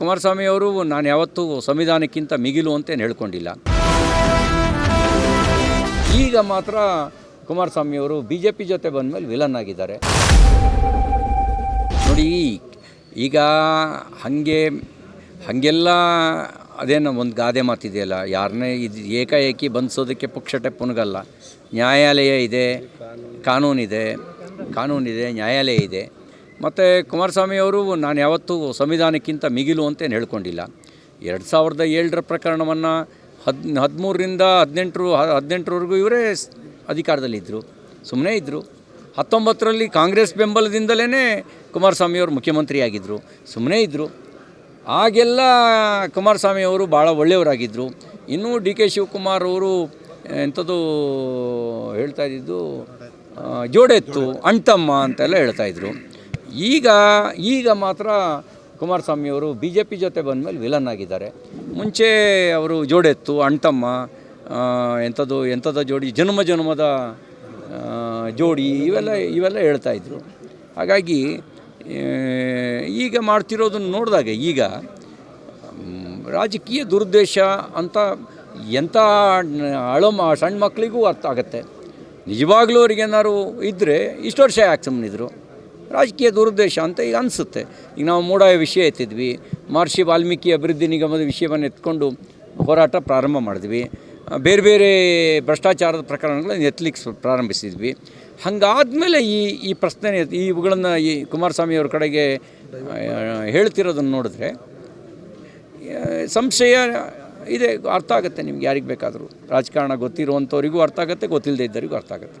ಕುಮಾರಸ್ವಾಮಿ ಅವರು ನಾನು ಯಾವತ್ತೂ ಸಂವಿಧಾನಕ್ಕಿಂತ ಮಿಗಿಲು ಅಂತೇನು ಹೇಳ್ಕೊಂಡಿಲ್ಲ. ಈಗ ಮಾತ್ರ ಕುಮಾರಸ್ವಾಮಿ ಅವರು ಬಿ ಜೆ ಪಿ ಜೊತೆ ಬಂದಮೇಲೆ ವಿಲನ್ ಆಗಿದ್ದಾರೆ. ನೋಡಿ, ಈಗ ಹಾಗೆ, ಹಾಗೆಲ್ಲ ಅದೇನೋ ಒಂದು ಗಾದೆ ಮಾತಿದೆಯಲ್ಲ, ಯಾರನ್ನೇ ಇದು ಏಕಾಏಕಿ ಬಂಧಿಸೋದಕ್ಕೆ ಪುಕ್ಷಟೆ ಪುನಗಲ್ಲ. ನ್ಯಾಯಾಲಯ ಇದೆ, ಕಾನೂನಿದೆ ಕಾನೂನಿದೆ, ನ್ಯಾಯಾಲಯ ಇದೆ. ಮತ್ತು ಕುಮಾರಸ್ವಾಮಿಯವರು ನಾನು ಯಾವತ್ತೂ ಸಂವಿಧಾನಕ್ಕಿಂತ ಮಿಗಿಲು ಅಂತೇನು ಹೇಳ್ಕೊಂಡಿಲ್ಲ. ಎರಡು ಸಾವಿರದ ಏಳರ ಪ್ರಕರಣವನ್ನು ಹದ್, ಹದಿಮೂರರಿಂದ ಹದಿನೆಂಟರು ಹದಿನೆಂಟರವರೆಗೂ ಇವರೇ ಅಧಿಕಾರದಲ್ಲಿದ್ದರು ಸುಮ್ಮನೆ ಇದ್ದರು ಹತ್ತೊಂಬತ್ತರಲ್ಲಿ ಕಾಂಗ್ರೆಸ್ ಬೆಂಬಲದಿಂದಲೇ ಕುಮಾರಸ್ವಾಮಿಯವರು ಮುಖ್ಯಮಂತ್ರಿಯಾಗಿದ್ದರು ಸುಮ್ಮನೆ ಇದ್ದರು ಆಗೆಲ್ಲ ಕುಮಾರಸ್ವಾಮಿಯವರು ಭಾಳ ಒಳ್ಳೆಯವರಾಗಿದ್ದರು ಇನ್ನೂ ಡಿ ಕೆ ಶಿವಕುಮಾರ್ ಅವರು ಎಂಥದ್ದು ಹೇಳ್ತಾ ಇದ್ದಿದ್ದು ಜೋಡೆತ್ತು ಅಣ್ತಮ್ಮ ಅಂತೆಲ್ಲ ಹೇಳ್ತಾಯಿದ್ರು ಈಗ ಈಗ ಮಾತ್ರ ಕುಮಾರಸ್ವಾಮಿಯವರು ಬಿ ಜೆ ಪಿ ಜೊತೆ ಬಂದ ಮೇಲೆ ವಿಲನ್ ಆಗಿದ್ದಾರೆ. ಮುಂಚೆ ಅವರು ಜೋಡೆತ್ತು ಅಣ್ತಮ್ಮ ಆ, ಎಂಥದ್ದು ಎಂಥದ್ದು ಜೋಡಿ ಜನ್ಮ ಜನ್ಮದ ಜೋಡಿ ಇವೆಲ್ಲ ಇವೆಲ್ಲ ಹೇಳ್ತಾ ಇದ್ರು. ಹಾಗಾಗಿ ಈಗ ಮಾಡ್ತಿರೋದನ್ನು ನೋಡಿದಾಗ ಈಗ ರಾಜಕೀಯ ದುರುದ್ದೇಶ ಅಂತ ಎಂಥ ಮ ಸಣ್ಣ ಮಕ್ಕಳಿಗೂ ಅರ್ಥ ಆಗುತ್ತೆ. ನಿಜವಾಗ್ಲೂ ಅವ್ರಿಗೇನಾದ್ರು ಇದ್ದರೆ ಇಷ್ಟು ವರ್ಷ ಯಾಕೆ ಸುಮ್ಮನಿದ್ರು ರಾಜಕೀಯ ದುರುದ್ದೇಶ ಅಂತ ಈಗ ಅನಿಸುತ್ತೆ. ಈಗ ನಾವು ಮೂಡಾಯ ವಿಷಯ ಎತ್ತಿದ್ವಿ, ಮಹರ್ಷಿ ವಾಲ್ಮೀಕಿ ಅಭಿವೃದ್ಧಿ ನಿಗಮದ ವಿಷಯವನ್ನು ಎತ್ಕೊಂಡು ಹೋರಾಟ ಪ್ರಾರಂಭ ಮಾಡಿದ್ವಿ. ಬೇರೆ ಬೇರೆ ಭ್ರಷ್ಟಾಚಾರದ ಪ್ರಕರಣಗಳನ್ನು ಎತ್ತಲಿಕ್ಕೆ ಪ್ರಾರಂಭಿಸಿದ್ವಿ. ಹಾಗಾದ್ಮೇಲೆ ಈ ಈ ಪ್ರಶ್ನೆ ಈ ಇವುಗಳನ್ನು ಈ ಕುಮಾರಸ್ವಾಮಿಯವ್ರ ಕಡೆಗೆ ಹೇಳ್ತಿರೋದನ್ನು ನೋಡಿದ್ರೆ ಸಂಶಯ ಇದೆ, ಅರ್ಥ ಆಗುತ್ತೆ ನಿಮ್ಗೆ ಯಾರಿಗೆ ಬೇಕಾದರೂ. ರಾಜಕಾರಣ ಗೊತ್ತಿರುವಂಥವ್ರಿಗೂ ಅರ್ಥ ಆಗುತ್ತೆ ಗೊತ್ತಿಲ್ಲದೆ ಇದ್ದವರಿಗೂ ಅರ್ಥ ಆಗುತ್ತೆ.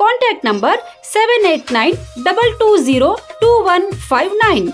contact number seven eight nine double two zero two one five nine